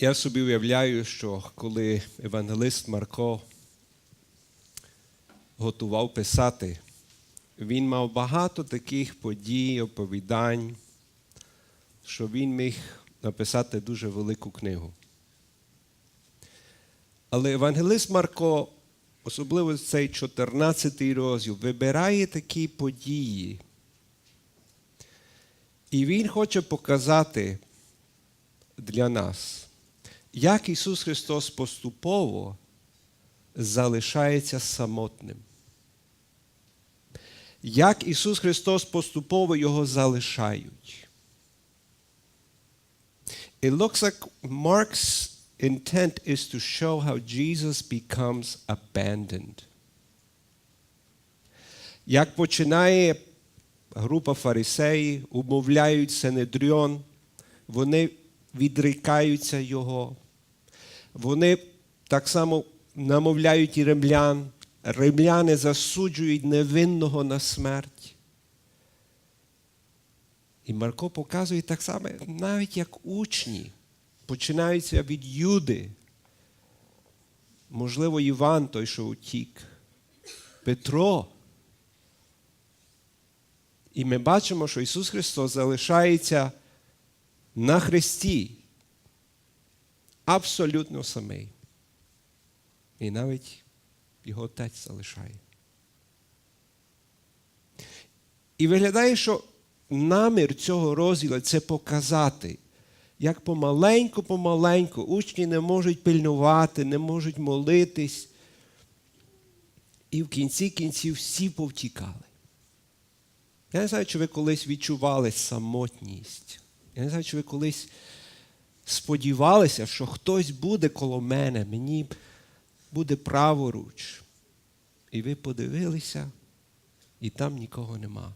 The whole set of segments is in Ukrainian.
Я собі уявляю, що коли евангелист Марко готував писати, він мав багато таких подій, оповідань, що він міг написати дуже велику книгу. Але евангелист Марко, особливо цей 14 розділ, вибирає такі події. І він хоче показати для нас, як Ісус Христос поступово залишається самотним. Як Ісус Христос поступово його залишають. It looks like Mark's intent is to show how Jesus becomes abandoned. Як починає група фарисеїв, умовляють Сенедріон, вони відрікаються його. Вони так само намовляють і римлян. Римляни засуджують невинного на смерть. І Марко показує так само, навіть як учні, починаються від Юди. Можливо, Іван той, що утік, Петро. І ми бачимо, що Ісус Христос залишається на Христі абсолютно самий. І навіть його отець залишає. І виглядає, що намір цього розділу це показати, як помаленьку-помаленьку учні не можуть пильнувати, не можуть молитись. І в кінці кінців всі повтікали. Я не знаю, чи ви колись відчували самотність. Я не знаю, чи ви колись сподівалися, що хтось буде коло мене, мені буде праворуч. І ви подивилися, і там нікого нема.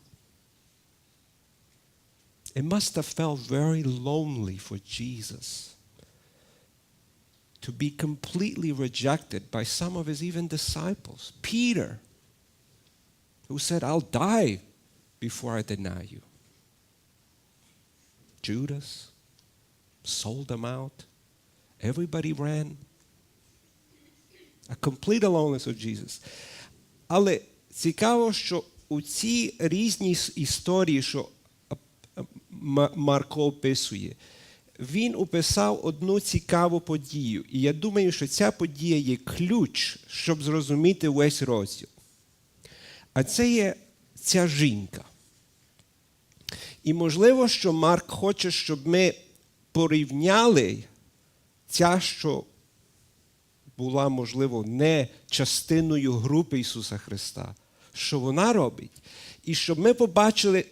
It must have felt very lonely for Jesus to be completely rejected by some of his even disciples. Peter, who said, I'll die before I deny you. Judas sold them out. Everybody ran. A complete aloneness of Jesus. Але цікаво, що у ці різні історії, що Марко описує, він описав одну цікаву подію. І я думаю, що ця подія є ключ, щоб зрозуміти весь розділ. А це є ця жінка. І можливо, що Марк хоче, щоб ми порівняли ця, що була, можливо, не частиною групи Ісуса Христа, що вона робить, і щоб ми побачили,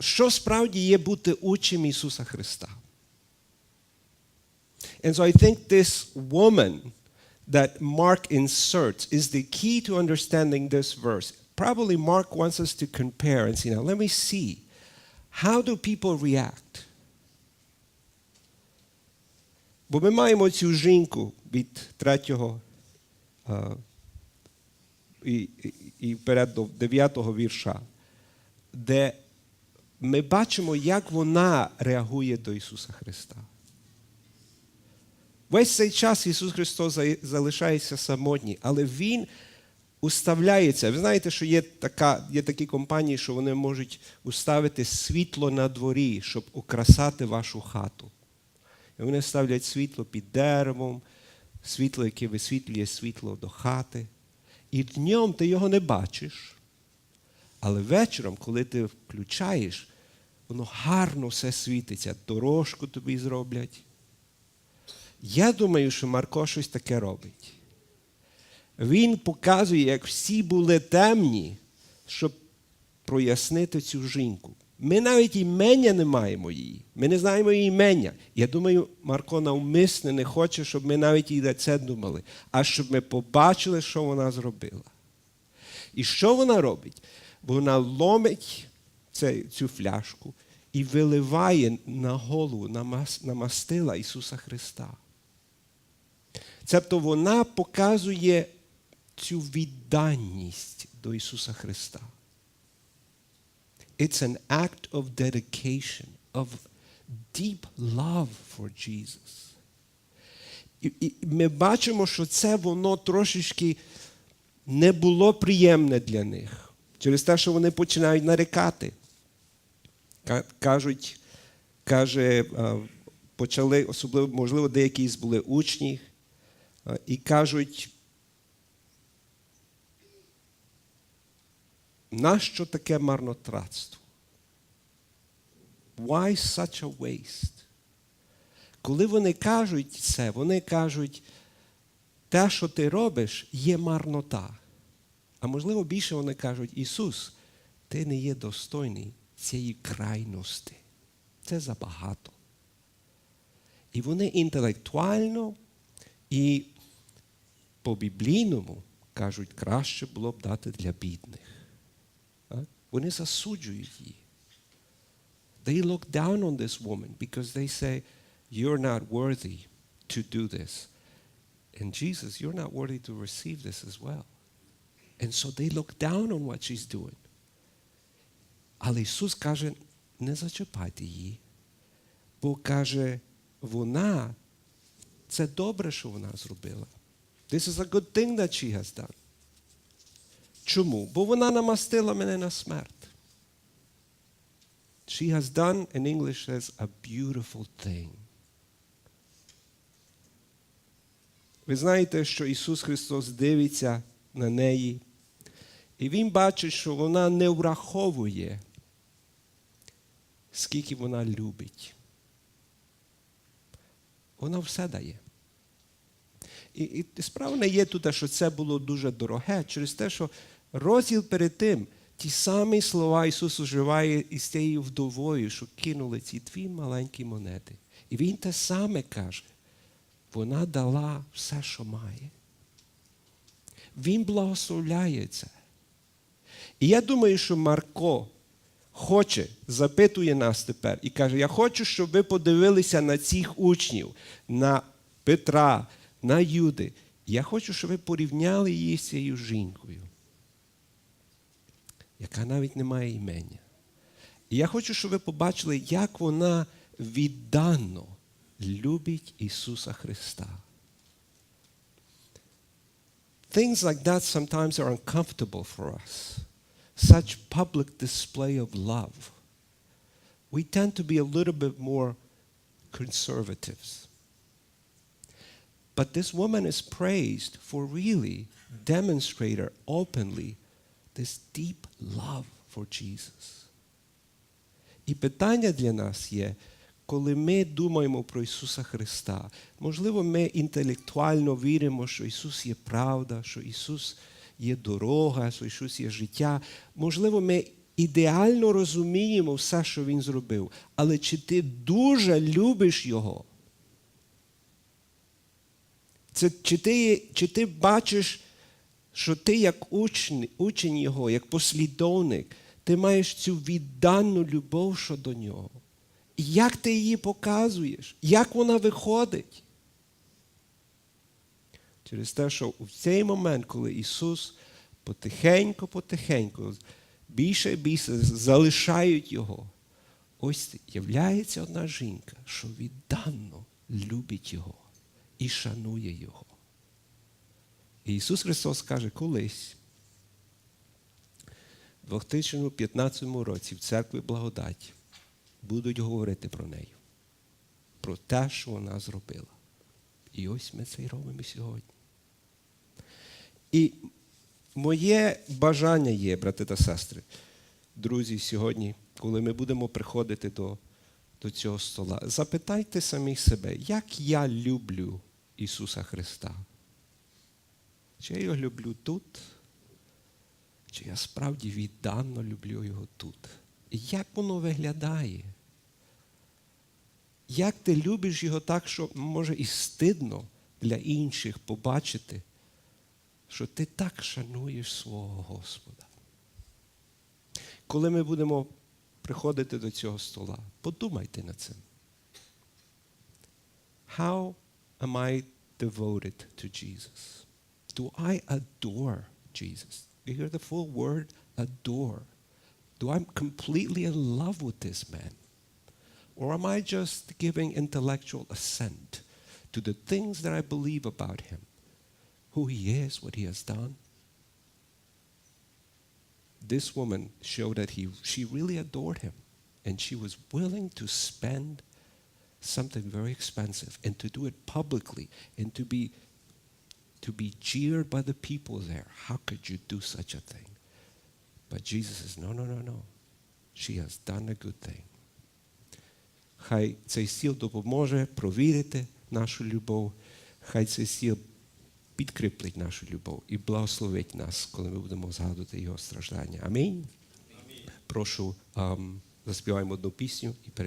що справді є бути учнем Ісуса Христа. And so I think this woman that Mark inserts is the key to understanding this verse. Probably Mark wants us to compare and see, now let me see. How do people react? Бо ми маємо цю жінку від третього а, і, і, вперед до дев'ятого вірша, де ми бачимо, як вона реагує до Ісуса Христа. Весь цей час Ісус Христос залишається самотній, але Він уставляється. Ви знаєте, що є така, є такі компанії, що вони можуть уставити світло на дворі, щоб украсати вашу хату. Вони ставлять світло під деревом, світло, яке висвітлює світло до хати. І днем ти його не бачиш. Але вечором, коли ти включаєш, воно гарно все світиться, дорожку тобі зроблять. Я думаю, що Марко щось таке робить. Він показує, як всі були темні, щоб прояснити цю жінку. Ми навіть імення не маємо її. Ми не знаємо її імення. Я думаю, Марко навмисне не хоче, щоб ми навіть і це думали, а щоб ми побачили, що вона зробила. І що вона робить? Вона ломить цю фляжку і виливає на голову, на мастила Ісуса Христа. Тобто вона показує цю відданість до Ісуса Христа. It's an act of dedication, of deep love for Jesus. І, ми бачимо, що це воно трошечки не було приємне для них. Через те, що вони починають нарікати. Кажуть, каже, почали, особливо, можливо, деякі з були учні, і кажуть, нащо таке марнотратство? Why such a waste? Коли вони кажуть це, вони кажуть, те, що ти робиш, є марнота. А можливо, більше вони кажуть, Ісус, ти не є достойний цієї крайності. Це забагато. І вони інтелектуально і по біблійному кажуть, краще було б дати для бідних. А? Вони засуджують її. They look down on this woman because they say, You're not worthy to do this. And Jesus, you're not worthy to receive this as well. And so they look down on what she's doing. Але Ісус каже, не зачіпайте її. Бо каже, вона, це добре, що вона зробила. This is a good thing that she has done. Чому? Бо вона намастила мене на смерть. She has done, in English says, a beautiful thing. Ви знаєте, що Ісус Христос дивиться на неї, і Він бачить, що вона не враховує, скільки вона любить. Вона все дає. І, і справа не є тут, що це було дуже дороге, через те, що розділ перед тим, ті самі слова Ісус уживає із тією вдовою, що кинули ці дві маленькі монети. І Він те саме каже. Вона дала все, що має. Він благословляє це. І я думаю, що Марко хоче, запитує нас тепер і каже: Я хочу, щоб ви подивилися на цих учнів, на Петра, на Юди. Я хочу, щоб ви порівняли її з цією жінкою, яка навіть не має імення. І я хочу, щоб ви побачили, як вона віддано любить Ісуса Христа. Things like that sometimes are uncomfortable for us. Such public display of love. We tend to be a little bit more conservatives. But this woman is praised for really demonstrating openly this deep love for Jesus. І питання для нас є, коли ми думаємо про Ісуса Христа, можливо, ми інтелектуально віримо, що Ісус є правда, що Ісус є дорога, що Ісус є життя. Можливо, ми ідеально розуміємо все, що Він зробив. Але чи ти дуже любиш Його? Це, чи, ти, чи ти бачиш, що ти як учень, учень Його, як послідовник, ти маєш цю віддану любов щодо нього? І Як ти її показуєш? Як вона виходить? Через те, що в цей момент, коли Ісус потихеньку-потихеньку, більше і більше залишають Його, ось являється одна жінка, що віддано любить Його і шанує Його. І Ісус Христос каже, колись, в 2015 році в церкві благодаті будуть говорити про неї, про те, що вона зробила. І ось ми це й робимо сьогодні. І моє бажання є, брати та сестри, друзі, сьогодні, коли ми будемо приходити до, до цього стола, запитайте самі себе, як я люблю Ісуса Христа? Чи я його люблю тут? Чи я справді віддано люблю його тут? І як воно виглядає? Як ти любиш його так, що може і стидно для інших побачити, що ти так шануєш свого Господа? Коли ми будемо приходити до цього стола, подумайте над цим. How am I devoted to Jesus? Do I adore Jesus? You hear the full word? Adore. Do I'm completely in love with this man? Or am I just giving intellectual assent to the things that I believe about him, who he is, what he has done. This woman showed that he, she really adored him, and she was willing to spend something very expensive and to do it publicly and to be to be jeered by the people there. How could you do such a thing? But Jesus says, no, no, no, no. She has done a good thing. Хай цей стіл допоможе провірити нашу любов, хай цей стіл підкріплить нашу любов і благословить нас, коли ми будемо згадувати його страждання. Амінь. Прошу, ам, заспіваємо одну пісню і перейдемо.